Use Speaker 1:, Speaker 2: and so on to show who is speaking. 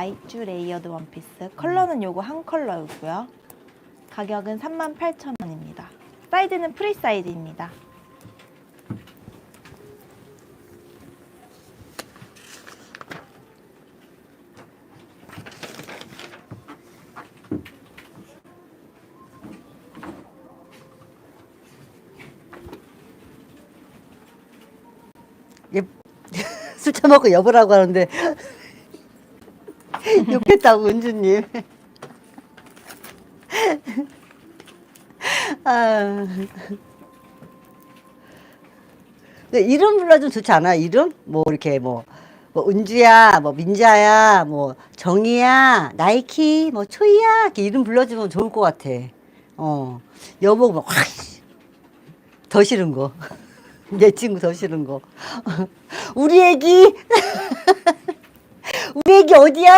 Speaker 1: 라이쭈 레이어드 원피스 컬러는 요거 한 컬러이고요. 가격은 38,000원입니다. 사이즈는 프리 사이즈입니다.
Speaker 2: 얘, 술 처먹고 여보라고 하는데 욕했다고 은주님. 아. 근데 이름 불러주면 좋지 않아? 이름? 뭐 이렇게 뭐, 뭐 은주야, 뭐 민자야, 뭐 정이야, 나이키, 뭐 초이야 이렇게 이름 불러주면 좋을 것 같아. 어, 여보가 막 확, 더 싫은 거. 내 친구 더 싫은 거. 우리 애기, 우리 애기 어디야?